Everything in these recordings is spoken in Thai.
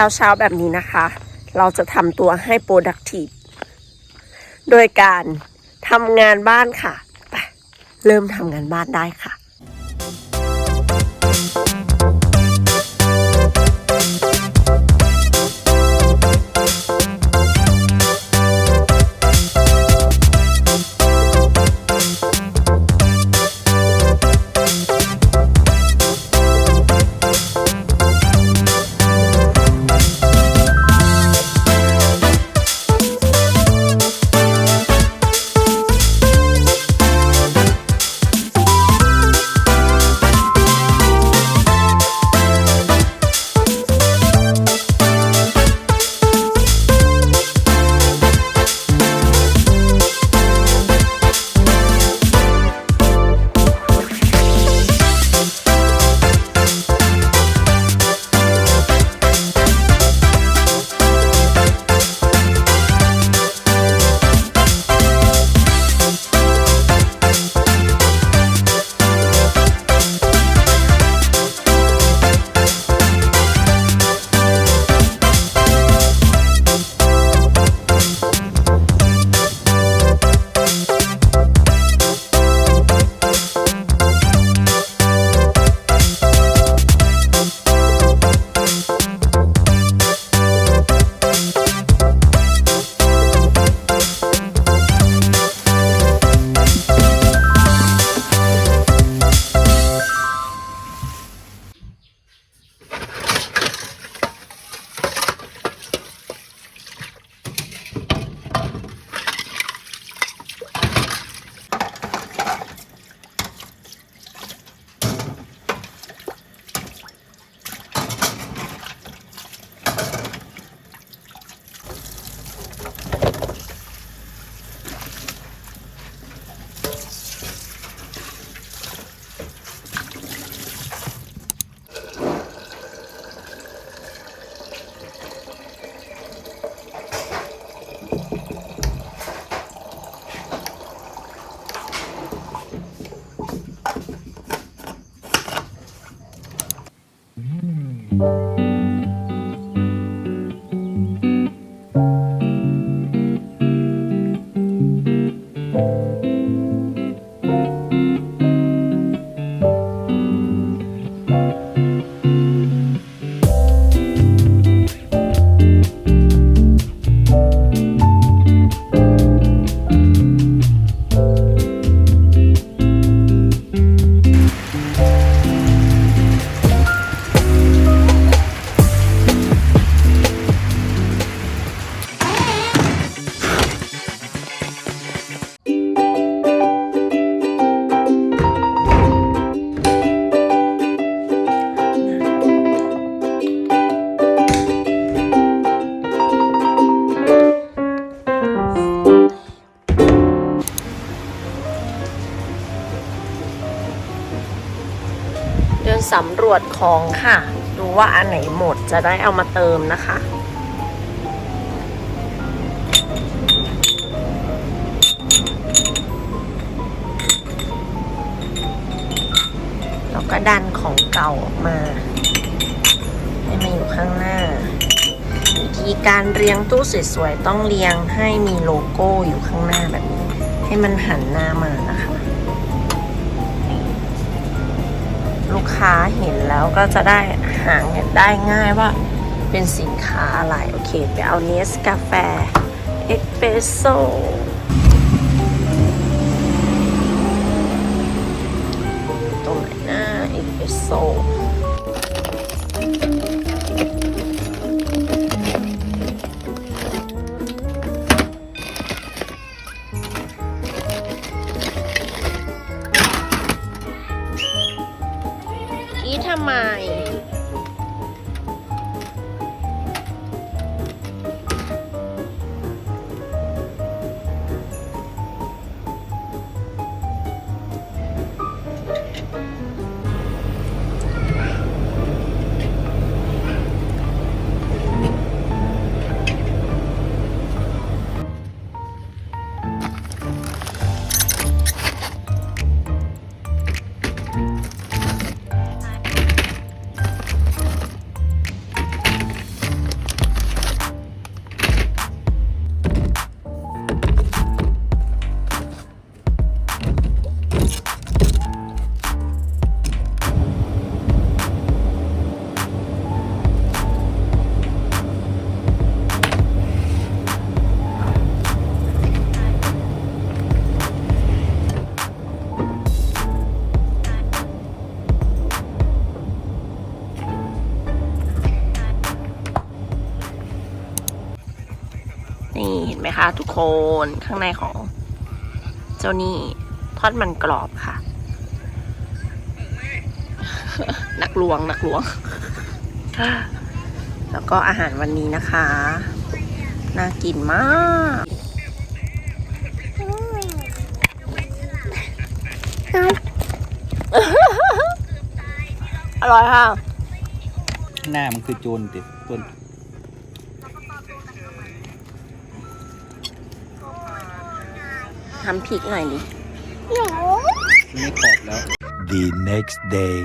ช้าเช้าแบบนี้นะคะ เราจะทำตัวให้ productive โดยการทำงานบ้านค่ะ ไป เริ่มทำงานบ้านได้ค่ะ เสำรวจของค่ะ ดูว่าอันไหนหมดจะได้เอามาเติมนะคะแล้วก็ดันของเก่าออกมา ให้มาอยู่ข้างหน้า วิธีการเรียงตู้สวยๆต้องเรียงให้มีโลโก้อยู่ข้างหน้าแบบนี้ ให้มันหันหน้ามานะคะ ลูกค้าเห็นแล้วก็จะได้หาเงินได้ง่ายว่าเป็นสินค้าอะไร โอเค ไปเอาเนสกาแฟ เอสเปรสโซ กี้ทำไม นี่เห็นไหมคะ ทุกคนข้างในของ เจ้านี่ทอดมันกรอบค่ะ นักลวงนักลวง แล้วก็อาหารวันนี้นะคะ น่ากินมากอร่อยค่ะ หน้ามันคือโจรติดต้น ทำพริกหน่อยดิ ไม่กรอบแล้ว The next day.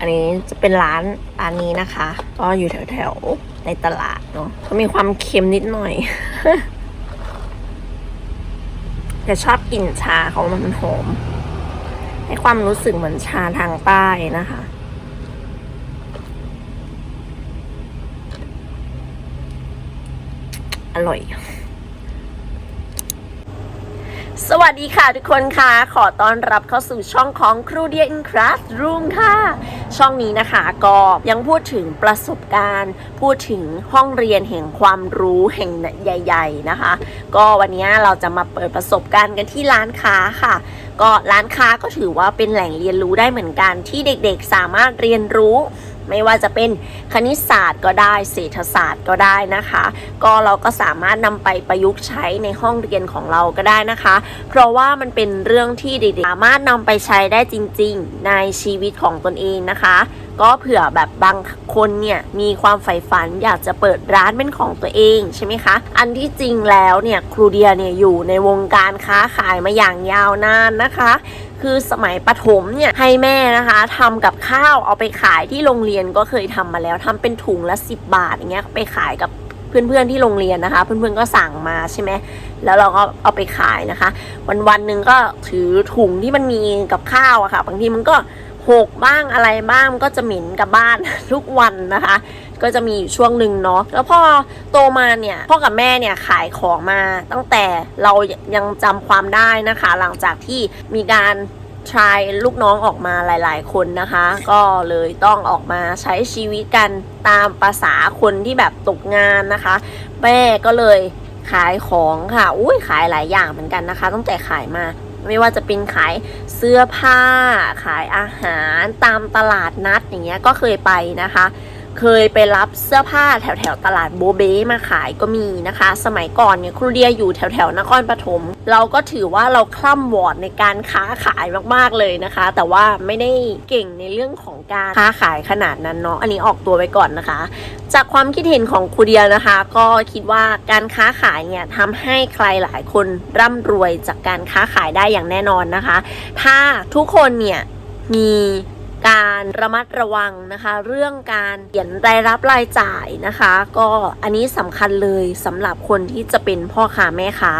อันนี้จะเป็นร้านร้านนี้นะคะ ก็อยู่แถวแถวๆในตลาดเนาะก็มีความเค็มนิดหน่อย แต่ชอบกลิ่นชาเของมันมันหอม ให้ความรู้สึกเหมือนชาทางใต้นะคะอร่อย สวัสดีค่ะทุกคนค่ะ ขอต้อนรับเข้าสู่ช่องของครูเดียอินคราสรูมค่ะ ช่องนี้นะคะก็ยังพูดถึงประสบการณ์ พูดถึงห้องเรียนแห่งความรู้แห่งใหญ่ ๆนะคะ ก็วันนี้เราจะมาเปิดประสบการณ์กันที่ร้านค้าค่ะ ก็ร้านค้าก็ถือว่าเป็นแหล่งเรียนรู้ได้เหมือนกันที่เด็กๆสามารถเรียนรู้ ไม่ว่าจะเป็นคณิตศาสตร์ก็ได้เศรษฐศาสตร์ก็ได้นะคะ ก็เราก็สามารถนำไปประยุกต์ใช้ในห้องเรียนของเราก็ได้นะคะ เพราะว่ามันเป็นเรื่องที่เด็กๆสามารถนำไปใช้ได้จริง ๆ ในชีวิตของตนเองนะคะ ก็เผื่อแบบบางคนเนี่ยมีความใฝ่ฝันอยากจะเปิดร้านเป็นของตัวเองใช่ไหมคะ อันที่จริงแล้วเนี่ยครูเดียเนี่ยอยู่ในวงการค้าขายมาอย่างยาวนานนะคะ คือสมัยประถมเนี่ยให้แม่นะคะทำกับข้าวเอาไปขายที่โรงเรียนก็เคยทำมาแล้วทำเป็นถุงละ 10 บาทอย่างเงี้ยไปขายกับเพื่อนๆที่โรงเรียนนะคะ เพื่อนๆก็สั่งมาใช่ไหมแล้วเราก็เอาไปขายนะคะ วันวันๆหนึ่งก็ถือถุงที่มันมีกับข้าวอะค่ะ บางทีมันก็หกบ้างอะไรบ้างก็จะหม็นกับบ้านทุกวันนะคะ ก็จะมีอยู่ช่วงหนึ่งเนาะแล้วพอโตมาเนี่ยพ่อกับแม่เนี่ยขายของมาตั้งแต่เรายังจำความได้นะคะ หลังจากที่มีการทรายลูกน้องออกมาหลาย ๆ คนนะคะ ก็เลยต้องออกมาใช้ชีวิตกันตามภาษาคนที่แบบตกงานนะคะ แม่ก็เลยขายของค่ะ อุ้ยขายหลายอย่างเหมือนกันนะคะ ตั้งแต่ขายมาไม่ว่าจะเป็นขายเสื้อผ้า ขายอาหารตามตลาดนัดอย่างเงี้ยก็เคยไปนะคะ เคยไปรับเสื้อผ้าแถวแถวตลาดโบเบ้มาขายก็มีนะคะ สมัยก่อนเนี่ยครูเดียอยู่แถวแถวนครปฐมเราก็ถือว่าเราคล่ำวอดในการค้าขายมากๆเลยนะคะ แต่ว่าไม่ได้เก่งในเรื่องของการค้าขายขนาดนั้นเนาะอันนี้ออกตัวไว้ก่อนนะคะ จากความคิดเห็นของครูเดียนะคะ ก็คิดว่าการค้าขายเนี่ยทำให้ใครหลายคนร่ำรวยจากการค้าขายได้อย่างแน่นอนนะคะ ถ้าทุกคนเนี่ยมี การระมัดระวังนะคะ เรื่องการเขียนรายรับรายจ่ายนะคะ ก็อันนี้สำคัญเลยสำหรับคนที่จะเป็นพ่อค้าแม่ค้า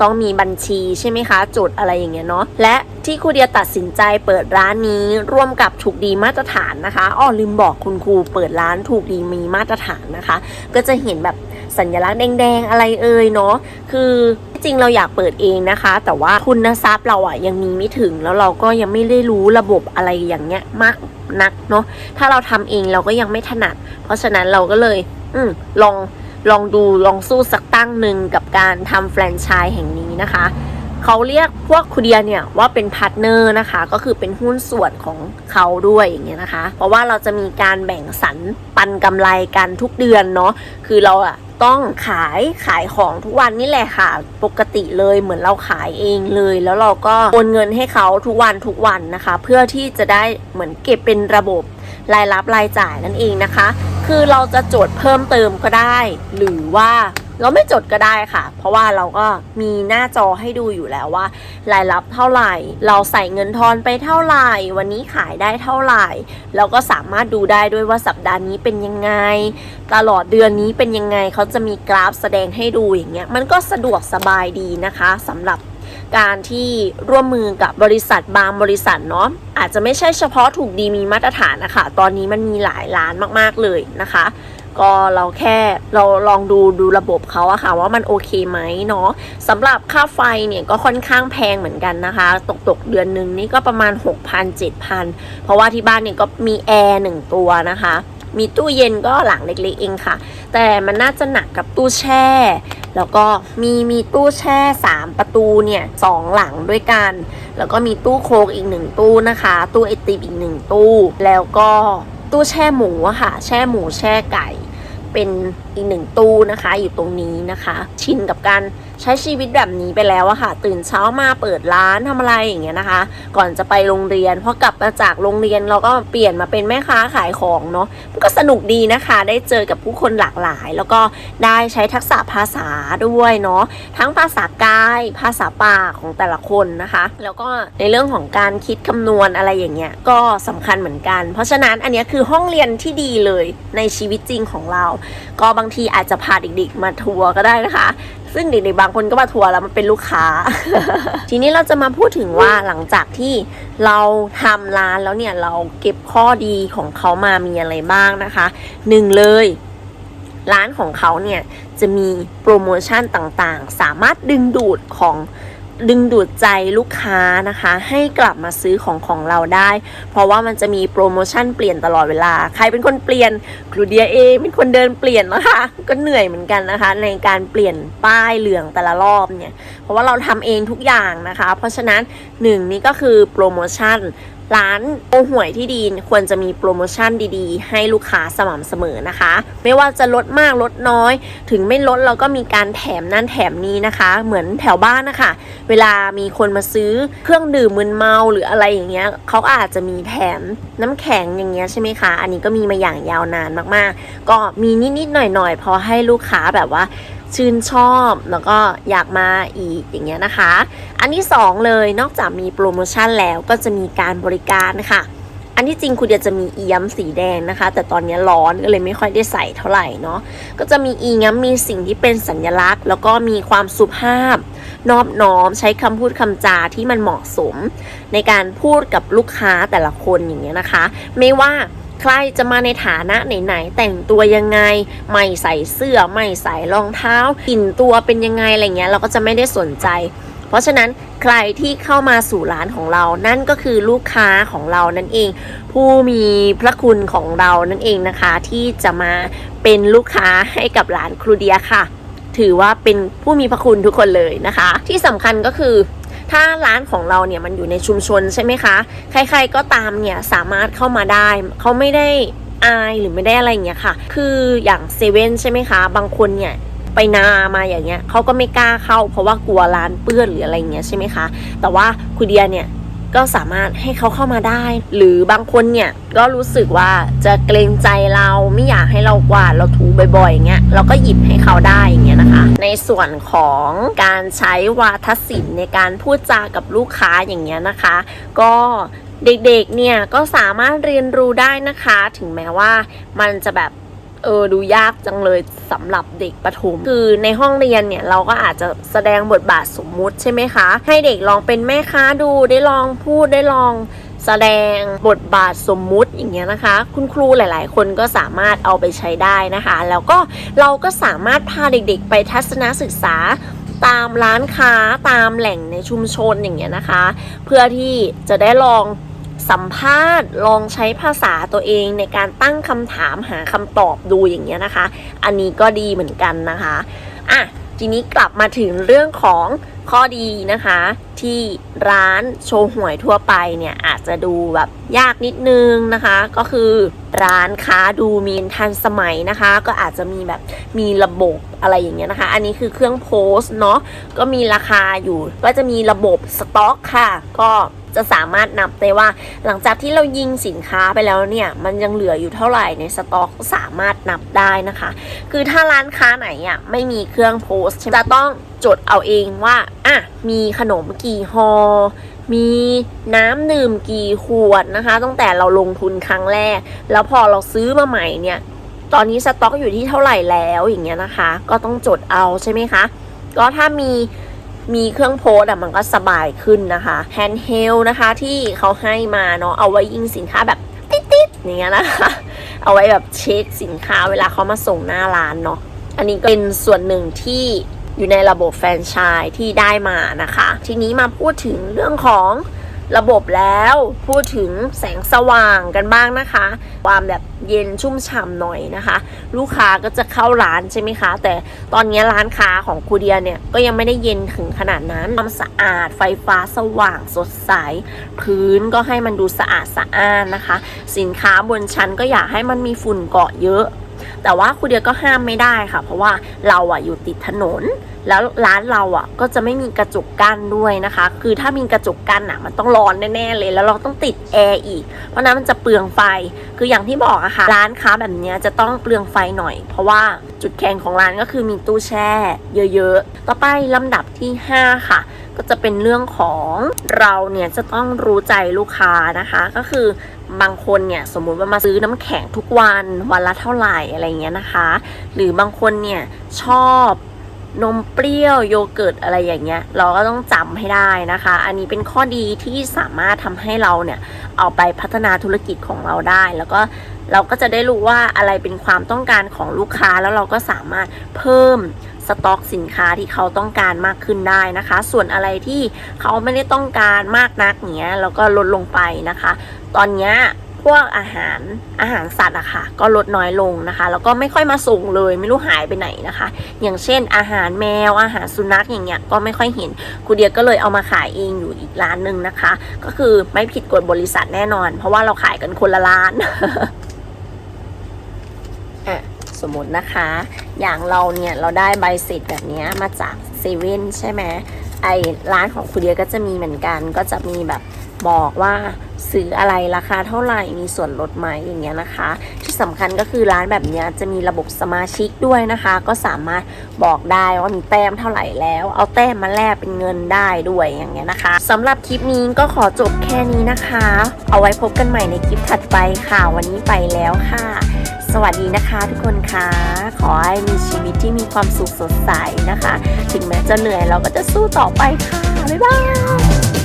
ต้องมีบัญชีใช่ไหมคะจดอะไรอย่างเงี้ยเนาะและที่ครูเดียตัดสินใจเปิดร้านนี้ร่วมกับถูกดีมาตรฐานนะคะอ้อลืมบอกคุณครูเปิดร้านถูกดีมีมาตรฐานนะคะ ก็จะเห็นแบบสัญลักษณ์แดงๆอะไรเอ่ยเนาะคือ จริงเราอยากเปิดเองนะคะ แต่ว่าทุนทรัพย์เราอะยังมีไม่ถึงแล้วเราก็ยังไม่ได้รู้ระบบอะไรอย่างเงี้ยมากนักเนาะถ้าเราทำเองเราก็ยังไม่ถนัด เพราะฉะนั้นเราก็เลย อืมลองลองดูลองสู้สักตั้งหนึ่งกับการทำแฟรนไชส์แห่งนี้นะคะเขาเรียกพวกคูเดียเนี่ยว่าเป็นพาร์ทเนอร์นะคะ ก็คือเป็นหุ้นส่วนของเขาด้วยอย่างเงี้ยนะคะ เพราะว่าเราจะมีการแบ่งสรรปันกำไรกันทุกเดือนเนาะคือเราอะ ต้องขายขายของทุกวันนี่แหละค่ะ ปกติเลยเหมือนเราขายเองเลย แล้วเราก็โอนเงินให้เขาทุกวันทุกวันนะคะ เพื่อที่จะได้เหมือนเก็บเป็นระบบรายรับรายจ่ายนั่นเองนะคะ คือเราจะจดเพิ่มเติมก็ได้ หรือว่า เราไม่จดก็ได้ค่ะ เพราะว่าเราก็มีหน้าจอให้ดูอยู่แล้วว่ารายรับเท่าไหร่ เราใส่เงินทอนไปเท่าไหร่ วันนี้ขายได้เท่าไหร่ เราก็สามารถดูได้ด้วยว่าสัปดาห์นี้เป็นยังไง ตลอดเดือนนี้เป็นยังไงเขาจะมีกราฟแสดงให้ดูอย่างเงี้ยมันก็สะดวกสบายดีนะคะสำหรับการที่ร่วมมือกับบริษัทบางบริษัทเนาะอาจจะไม่ใช่เฉพาะถูกดีมีมาตรฐานนะคะตอนนี้มันมีหลายร้านมากๆเลยนะคะ ก็เราแค่เราลองดูดูระบบเขาอะค่ะว่ามันโอเคไหมเนาะสำหรับค่าไฟเนี่ยก็ค่อนข้างแพงเหมือนกันนะคะ ตกตกเดือนหนึ่งนี่ก็ประมาณ 6,000 7,000 เพราะว่าที่บ้านเนี่ยก็มีแอร์หนึ่งตัวนะคะ มีตู้เย็นก็หลังเล็กๆเองค่ะ แต่มันน่าจะหนักกับตู้แช่แล้วก็มีมีตู้แช่ 3 ประตูเนี่ยสองหลังด้วยกัน แล้วก็มีตู้โคกอีกหนึ่งตู้นะคะ ตู้ไอติมอีกหนึ่งตู้ แล้วก็ตู้แช่หมูอะค่ะ แช่หมูแช่ไก่ เป็นอีกหนึ่งตู้นะคะ อยู่ตรงนี้นะคะ ชินกับการ ใช้ชีวิตแบบนี้ไปแล้วอะค่ะ ตื่นเช้ามาเปิดร้านทำอะไรอย่างเงี้ยนะคะ ก่อนจะไปโรงเรียนพอกลับมาจากโรงเรียนเราก็เปลี่ยนมาเป็นแม่ค้าขายของเนาะมันก็สนุกดีนะคะ ได้เจอกับผู้คนหลากหลาย แล้วก็ได้ใช้ทักษะภาษาด้วยเนาะทั้งภาษากายภาษาปากของแต่ละคนนะคะ แล้วก็ในเรื่องของการคิดคำนวณอะไรอย่างเงี้ยก็สำคัญเหมือนกัน เพราะฉะนั้นอันนี้คือห้องเรียนที่ดีเลยในชีวิตจริงของเรา ก็บางทีอาจจะพาเด็กๆมาทัวร์ก็ได้นะคะ ซึ่งเด็กๆบางคนก็มาทัวร์แล้วมันเป็นลูกค้า ทีนี้เราจะมาพูดถึงว่าหลังจากที่เราทำร้านแล้วเนี่ยเราเก็บข้อดีของเขามามีอะไรบ้างนะคะหนึ่งเลยร้านของเขาเนี่ยจะมีโปรโมชั่นต่างๆ สามารถดึงดูดของ ดึงดูดใจลูกค้านะคะ ให้กลับมาซื้อของของเราได้ เพราะว่ามันจะมีโปรโมชั่นเปลี่ยนตลอดเวลา ใครเป็นคนเปลี่ยนครูเดียเองเป็นคนเดินเปลี่ยนนะคะ ก็เหนื่อยเหมือนกันนะคะ ในการเปลี่ยนป้ายเหลืองแต่ละรอบเนี่ย เพราะว่าเราทำเองทุกอย่างนะคะ เพราะฉะนั้นหนึ่งนี่ก็คือโปรโมชั่น ร้านโอหวยที่ดีควรจะมีโปรโมชั่นดีๆ ให้ลูกค้าสม่ำเสมอนะคะ ไม่ว่าจะลดมากลดน้อย ถึงไม่ลดเราก็มีการแถมนั่นแถมนี้นะคะ เหมือนแถวบ้านนะคะ เวลามีคนมาซื้อเครื่องดื่มมึนเมาหรืออะไรอย่างเงี้ยเขาอาจจะมีแถมน้ำแข็งอย่างเงี้ยใช่ไหมคะ อันนี้ก็มีมาอย่างยาวนานมากๆ ก็มีนิดๆหน่อยๆพอให้ลูกค้าแบบว่า ชื่นชอบแล้วก็อยากมาอีกอย่างเงี้ยนะคะ อันที่สองเลยนอกจากมีโปรโมชั่นแล้วก็จะมีการบริการค่ะ อันที่จริงคุณเดียจะมีอีย้ำสีแดงนะคะ แต่ตอนนี้ร้อนก็เลยไม่ค่อยได้ใส่เท่าไหร่เนาะก็จะมีอีย้ำมีสิ่งที่เป็นสัญลักษณ์ แล้วก็มีความสุภาพนอบน้อมใช้คำพูดคำจาที่มันเหมาะสม ในการพูดกับลูกค้าแต่ละคนอย่างเงี้ยนะคะ ไม่ว่า ใครจะมาในฐานะไหนๆแต่งตัวยังไง ไม่ใส่เสื้อ ไม่ใส่รองเท้ากลิ่นตัวเป็นยังไงอะไรเงี้ยเราก็จะไม่ได้สนใจ เพราะฉะนั้นใครที่เข้ามาสู่ร้านของเรา นั่นก็คือลูกค้าของเรานั่นเอง ผู้มีพระคุณของเรานั่นเองนะคะ ที่จะมาเป็นลูกค้าให้กับร้านครูเดียค่ะ ถือว่าเป็นผู้มีพระคุณทุกคนเลยนะคะ ที่สำคัญก็คือ ถ้าร้านของเราเนี่ยมันอยู่ในชุมชนใช่ไหมคะ ใครๆก็ตามเนี่ยสามารถเข้ามาได้ เขาไม่ได้อายหรือไม่ได้อะไรอย่างเงี้ยค่ะ คืออย่างเซเว่นใช่ไหมคะ บางคนเนี่ยไปนามาอย่างเงี้ยเขาก็ไม่กล้าเข้า เพราะว่ากลัวร้านเปื้อนหรืออะไรเงี้ยใช่ไหมคะ แต่ว่าคุณเดียเนี่ย ก็สามารถให้เขาเข้ามาได้ หรือบางคนเนี่ยก็รู้สึกว่าจะเกรงใจเราไม่อยากให้เรากวาดเราถูบ่อยๆอย่างเงี้ยเราก็หยิบให้เขาได้อย่างเงี้ยนะคะ ในส่วนของการใช้วาทศิลป์ในการพูดจากับลูกค้าอย่างเงี้ยนะคะ ก็เด็กๆเนี่ยก็สามารถเรียนรู้ได้นะคะ ถึงแม้ว่ามันจะแบบ เออดูยากจังเลยสำหรับเด็กประถม คือในห้องเรียนเนี่ยเราก็อาจจะแสดงบทบาทสมมุติใช่ไหมคะ ให้เด็กลองเป็นแม่ค้าดูได้ลองพูดได้ลองแสดงบทบาทสมมุติอย่างเงี้ยนะคะ คุณครูหลาย ๆ คนก็สามารถเอาไปใช้ได้นะคะ แล้วก็เราก็สามารถพาเด็กๆ ไปทัศนศึกษาตามร้านค้าตามแหล่งในชุมชนอย่างเงี้ยนะคะ เพื่อที่จะได้ลอง สัมภาษณ์ลองใช้ภาษาตัวเองในการตั้งคำถามหาคำตอบดูอย่างเงี้ยนะคะ อันนี้ก็ดีเหมือนกันนะคะอะทีนี้กลับมาถึงเรื่องของข้อดีนะคะ ที่ร้านโชว์หวยทั่วไปเนี่ยอาจจะดูแบบยากนิดนึงนะคะ ก็คือร้านค้าดูมีทันสมัยนะคะ ก็อาจจะมีแบบมีระบบอะไรอย่างเงี้ยนะคะ อันนี้คือเครื่องโพส์เนาะก็มีราคาอยู่ ก็จะมีระบบสต็อกค่ะ ก็ จะสามารถนับได้ว่า หลังจากที่เรายิงสินค้าไปแล้วเนี่ย มันยังเหลืออยู่เท่าไหร่ในสต็อกสามารถนับได้นะคะ คือถ้าร้านค้าไหนอะไม่มีเครื่องโพสจะต้องจดเอาเองว่าอะมีขนมกี่ฮอมีน้ำดื่มกี่ขวดนะคะ ตั้งแต่เราลงทุนครั้งแรก แล้วพอเราซื้อมาใหม่เนี่ย ตอนนี้สต็อกอยู่ที่เท่าไหร่แล้วอย่างเงี้ยนะคะ ก็ต้องจดเอาใช่ไหมคะ ก็ถ้ามี มีเครื่องโพสอะมันก็สบายขึ้นนะคะแฮนด์เฮลนะคะที่เขาให้มาเนาะเอาไว้ยิงสินค้าแบบติดๆอย่างเงี้ยนะคะ เอาไว้แบบเช็คสินค้าเวลาเขามาส่งหน้าร้านเนาะอันนี้ก็เป็นส่วนหนึ่งที่อยู่ในระบบแฟรนไชส์ที่ได้มานะคะ ทีนี้มาพูดถึงเรื่องของ ระบบแล้วพูดถึงแสงสว่างกันบ้างนะคะ ความแบบเย็นชุ่มฉ่ำหน่อยนะคะ ลูกค้าก็จะเข้าร้านใช่ไหมคะ แต่ตอนนี้ร้านค้าของคูเดียเนี่ยก็ยังไม่ได้เย็นถึงขนาดนั้นความสะอาดไฟฟ้าสว่างสดใส พื้นก็ให้มันดูสะอาดสะอ้านนะคะ สินค้าบนชั้นก็อยากให้มันมีฝุ่นเกาะเยอะ แต่ว่าครูเดียก็ห้ามไม่ได้ค่ะ เพราะว่าเราอะอยู่ติดถนน แล้วร้านเราอะก็จะไม่มีกระจกกั้นด้วยนะคะ คือถ้ามีกระจกกั้นอะมันต้องร้อนแน่ๆเลย แล้วเราต้องติดแอร์อีก เพราะนั้นมันจะเปลืองไฟ คืออย่างที่บอกอะค่ะ ร้านค้าแบบนี้จะต้องเปลืองไฟหน่อย เพราะว่าจุดแข็งของร้านก็คือมีตู้แช่ เยอะๆ ต่อไปลำดับที่ 5 ค่ะก็จะเป็นเรื่องของเราเนี่ยจะต้องรู้ใจลูกค้านะคะ ก็คือ บางคนเนี่ยสมมุติว่ามาซื้อน้ำแข็งทุกวันวันละเท่าไหร่อะไรเงี้ยนะคะ หรือบางคนเนี่ยชอบนมเปรี้ยวโยเกิร์ตอะไรอย่างเงี้ย เราก็ต้องจำให้ได้นะคะ อันนี้เป็นข้อดีที่สามารถทำให้เราเนี่ยเอาไปพัฒนาธุรกิจของเราได้ แล้วก็เราก็จะได้รู้ว่าอะไรเป็นความต้องการของลูกค้าแล้วเราก็สามารถเพิ่ม สต็อกสินค้าที่เขาต้องการมากขึ้นได้นะคะ ส่วนอะไรที่เขาไม่ได้ต้องการมากนักเนี้ยเราก็ลดลงไปนะคะ ตอนเนี้ยพวกอาหารอาหารสัตว์อะค่ะ ก็ลดน้อยลงนะคะ แล้วก็ไม่ค่อยมาส่งเลย ไม่รู้หายไปไหนนะคะ อย่างเช่น อาหารแมวอาหารสุนัขอย่างเงี้ยก็ไม่ค่อยเห็นครูเดียก็เลยเอามาขายเองอยู่อีกร้านหนึ่งนะคะ ก็คือไม่ผิดกฎบริษัทแน่นอน เพราะว่าเราขายกันคนละร้านอะสมมตินะคะ อย่างเราเนี่ยเราได้ใบเสร็จแบบนี้มาจากเซเว่นใช่ไหมไอร้านของครูเดียก็จะมีเหมือนกัน ก็จะมีแบบบอกว่าซื้ออะไรราคาเท่าไหร่มีส่วนลดไหมอย่างเงี้ยนะคะ ที่สำคัญก็คือร้านแบบเนี้ยจะมีระบบสมาชิกด้วยนะคะ ก็สามารถบอกได้ว่ามีแต้มเท่าไหร่แล้ว เอาแต้มมาแลกเป็นเงินได้ด้วยอย่างเงี้ยนะคะสำหรับคลิปนี้ก็ขอจบแค่นี้นะคะ เอาไว้พบกันใหม่ในคลิปถัดไปค่ะ วันนี้ไปแล้วค่ะ สวัสดีนะคะทุกคนคะ ขอให้มีชีวิตที่มีความสุขสดใสนะคะ ถึงแม้จะเหนื่อยเราก็จะสู้ต่อไปค่ะ บ๊ายบาย